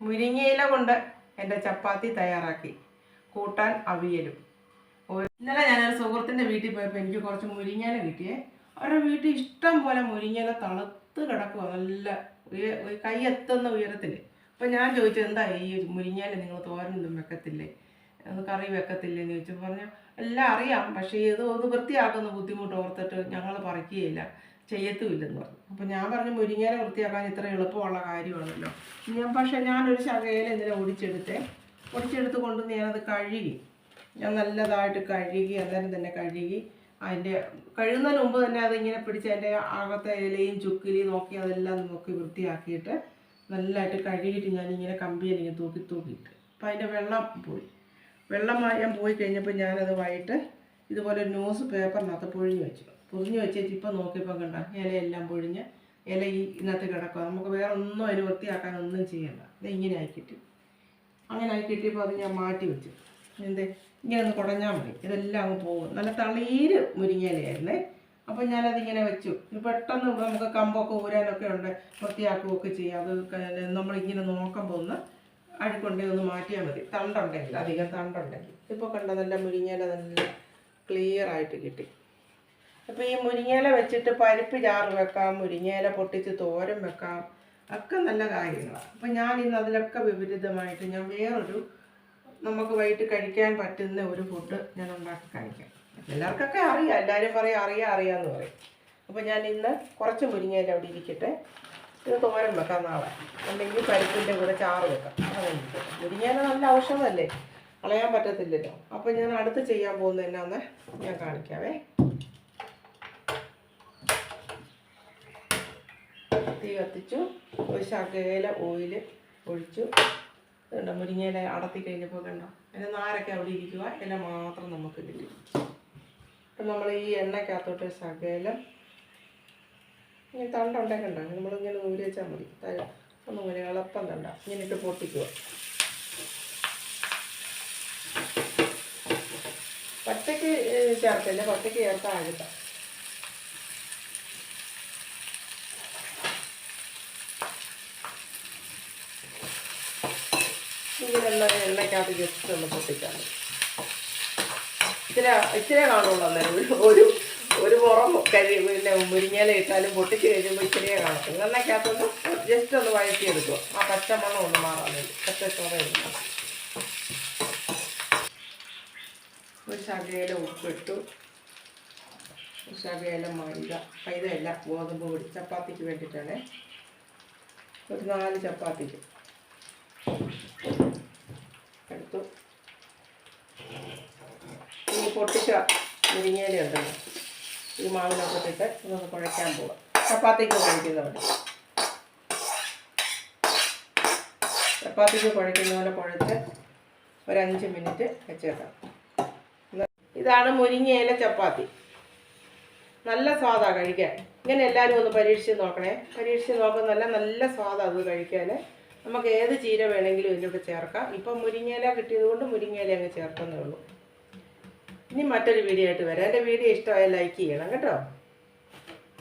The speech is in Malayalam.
മുരിങ്ങയില കൊണ്ട് എന്റെ ചപ്പാത്തി തയ്യാറാക്കി. കൂട്ടാൻ അവിയലും. ഇന്നലെ ഞാനൊരു സുഹൃത്തിന്റെ വീട്ടിൽ പോയപ്പോൾ എനിക്ക് കുറച്ച് മുരിങ്ങയില കിട്ടിയേ. അവരുടെ വീട്ടിൽ ഇഷ്ടം പോലെ മുരിങ്ങയില തണുത്ത് കിടക്കുക നല്ല കൈ എത്തുന്ന ഉയരത്തിൽ അപ്പം ഞാൻ ചോദിച്ചു എന്താ ഈ മുരിങ്ങയില നിങ്ങൾ തോരനൊന്നും വെക്കത്തില്ലേ? കറി വെക്കത്തില്ലേ? എന്ന് ചോദിച്ചു പറഞ്ഞു എല്ലാം അറിയാം. പക്ഷേ ഇത് ഒന്ന് വൃത്തിയാക്കുന്ന ബുദ്ധിമുട്ട് ഓർത്തിട്ട് ഞങ്ങൾ പറിക്കുകയില്ല. ചെയ്യത്തുമില്ലെന്ന് പറഞ്ഞു. അപ്പം ഞാൻ പറഞ്ഞു മുരിങ്ങയില വൃത്തിയാക്കാൻ ഇത്ര എളുപ്പമുള്ള കാര്യമാണല്ലോ. ഞാൻ പക്ഷേ ഞാനൊരു ശകയില ഇന്നലെ ഒടിച്ചെടുത്തേ. ഒടിച്ചെടുത്ത് കൊണ്ട് ഞാനത് കഴുകി. ഞാൻ നല്ലതായിട്ട് കഴുകി അന്നേരം തന്നെ കഴുകി. അതിന്റെ കഴുകുന്നതിന് മുമ്പ് തന്നെ അതിങ്ങനെ പിടിച്ച് അതിന്റെ അകത്തെ ഇലയും ചുക്കിലയും നോക്കി അതെല്ലാം നോക്കി വൃത്തിയാക്കിയിട്ട് നല്ലതായിട്ട് കഴുകിയിട്ട് ഞാനിങ്ങനെ കമ്പിയിൽ ഇങ്ങനെ തൂക്കി തൂക്കിയിട്ട്. അപ്പം അതിന്റെ വെള്ളം പോയി. വെള്ളം മായാൻ പോയി കഴിഞ്ഞപ്പോൾ ഞാനത് വൈകിട്ട് ഇതുപോലെ ന്യൂസ് പേപ്പറിനകത്ത് പൊഴിഞ്ഞ് വെച്ചു. പൊതിഞ്ഞ് വെച്ചിട്ട് ഇപ്പം നോക്കിയപ്പോൾ കണ്ട ഇലയെല്ലാം പൊഴിഞ്ഞ് ഇല ഈ ഇന്നത്തെ കിടക്കുക നമുക്ക് വേറെ ഒന്നും അതിന് വൃത്തിയാക്കാൻ ഒന്നും ചെയ്യണ്ട. ഇത് ഇങ്ങനെ ആക്കിയിട്ട് അങ്ങനെ ആയി കിട്ടിയപ്പോൾ അത് ഞാൻ മാറ്റി വെച്ചു. എന്തേ? ഇങ്ങനെ ഒന്ന് കുടഞ്ഞാൽ മതി. ഇതെല്ലാം അങ്ങ് പോകും. നല്ല തളീര് മുരിങ്ങയിലായിരുന്നേ അപ്പം ഞാനതിങ്ങനെ വെച്ചു. പെട്ടെന്ന് നമുക്ക് കമ്പൊക്കെ ഊരാനൊക്കെ ഉണ്ട്. വൃത്തിയാക്കുകയൊക്കെ ചെയ്യാം. അത് നമ്മളിങ്ങനെ നോക്കുമ്പോൾ ഒന്ന് അഴുക്കുണ്ടെങ്കിൽ ഒന്ന് മാറ്റിയാൽ മതി. തണ്ടുണ്ടെങ്കിൽ അധികം തണ്ടുണ്ടെങ്കിൽ. ഇപ്പോൾ കണ്ട നല്ല മുരിങ്ങയില നല്ല ക്ലിയർ ആയിട്ട് കിട്ടി. അപ്പോൾ ഈ മുരിങ്ങയില വെച്ചിട്ട് പരിപ്പ് ചാറ് വെക്കാം മുരിങ്ങയില പൊട്ടിച്ച് തോരൻ വെക്കാം ഒക്കെ നല്ല കാര്യങ്ങളാണ് അപ്പം ഞാൻ ഇന്ന് അതിലൊക്കെ വിപരീതമായിട്ട് ഞാൻ വേറൊരു നമുക്ക് വൈകിട്ട് കഴിക്കാൻ പറ്റുന്ന ഒരു ഫുഡ് ഞാൻ ഉണ്ടാക്കി കഴിക്കാം. എല്ലാവർക്കൊക്കെ അറിയാം എല്ലാവരും പറയും അറിയാം അറിയാമെന്ന് പറയും. അപ്പോൾ ഞാൻ ഇന്ന് കുറച്ച് മുരിങ്ങയില അവിടെ ഇരിക്കട്ടെ. ഇത് തോരൻ വെക്കാം നാളെ. അല്ലെങ്കിൽ പരിപ്പിന്റെ കൂടെ ചാറ് വെക്കാം. മുരിങ്ങയില നല്ല ഔഷധമല്ലേ? കളയാൻ പറ്റത്തില്ലല്ലോ. അപ്പോൾ ഞാൻ അടുത്ത് ചെയ്യാൻ പോകുന്നത് എന്നാന്ന് ഞാൻ കാണിക്കാവേ. തീ കത്തിച്ചു. ഒരു ശകല ഓയിൽ ഒഴിച്ചു. കണ്ടോ മുരിങ്ങയില അടത്തി കഴിഞ്ഞപ്പോൾ കണ്ടോ അതിന്റെ നാരൊക്കെ അവിടെ ഇരിക്കുക ഇല മാത്രം നമുക്ക് കിട്ടി. അപ്പം നമ്മൾ ഈ എണ്ണക്കകത്തോട്ട് ശകലം ഇങ്ങനെ തണ്ടുണ്ടേ കണ്ടോ? നമ്മളിങ്ങനെ ഊരി വെച്ചാൽ മതി. ത- ഒന്ന് ഇങ്ങനെ എളുപ്പം തണ്ട. ഇങ്ങനെ ഇട്ട് പൊട്ടിക്കുക. പച്ചയ്ക്ക് ചേർത്തല്ലേ പച്ചയ്ക്ക് ചേർത്താൽ അഴുക്കാം. ഇങ്ങനെയുള്ള എണ്ണയ്ക്കകത്ത് ജസ്റ്റ് ഒന്ന് പൊട്ടിച്ചാൽ ഇത്ര ഇച്ചിരി കാണുള്ളൂ അന്നേരം. ഒരു ഒരു പുറം കഴി പിന്നെ മുരിങ്ങയില ഇട്ടാലും പൊട്ടിച്ച് കഴിയുമ്പോൾ ഇച്ചിരിയേ കാണത്തുള്ളൂ. എണ്ണയ്ക്കകത്തൊന്ന് ജസ്റ്റ് ഒന്ന് വഴറ്റിയെടുക്കുക. ആ പച്ചമണം ഒന്ന് മാറാൻ വേണ്ടി. പച്ച ചോറ എടുക്കുക ഒരു ശകയില ഉപ്പിട്ടു. ഒരു ശകയില മൈദ. മൈദയല്ല ഗോതമ്പ് പൊടി. ചപ്പാത്തിക്ക് വേണ്ടിയിട്ടാണ്. ഒരു നാല് ചപ്പാത്തിക്ക് എടുത്തു ഇനി പൊട്ടിച്ച മുരിങ്ങയില ഉണ്ടല്ലോ. ഈ മാവിനൊക്കെ ഇട്ട് ഇതൊന്ന് കുഴയ്ക്കാൻ പോവാം. ചപ്പാത്തിക്ക് കുഴയ്ക്കുന്നവർ ചപ്പാത്തിക്ക് കുഴയ്ക്കുന്ന പോലെ കുഴച്ച് ഒരഞ്ച് മിനിറ്റ് വെച്ചേക്കാം. ഇതാണ് മുരിങ്ങയില ചപ്പാത്തി. നല്ല സ്വാദാണ് കഴിക്കാൻ. ഇങ്ങനെ എല്ലാവരും ഒന്ന് പരീക്ഷിച്ച് നോക്കണേ. പരീക്ഷിച്ച് നോക്കുന്നല്ല നല്ല സ്വാദാണ് അത് കഴിക്കാൻ നമുക്ക് ഏത് ചീര വേണമെങ്കിലും ഇതിലോട്ട് ചേർക്കാം. ഇപ്പം മുരിങ്ങയില കിട്ടിയത് കൊണ്ട് മുരിങ്ങയില അങ്ങ് ചേർക്കുന്നേ ഉള്ളൂ. ഇനി മറ്റൊരു വീഡിയോ ആയിട്ട് വരാം. എന്റെ വീഡിയോ ഇഷ്ടമായ ലൈക്ക് ചെയ്യണം കേട്ടോ.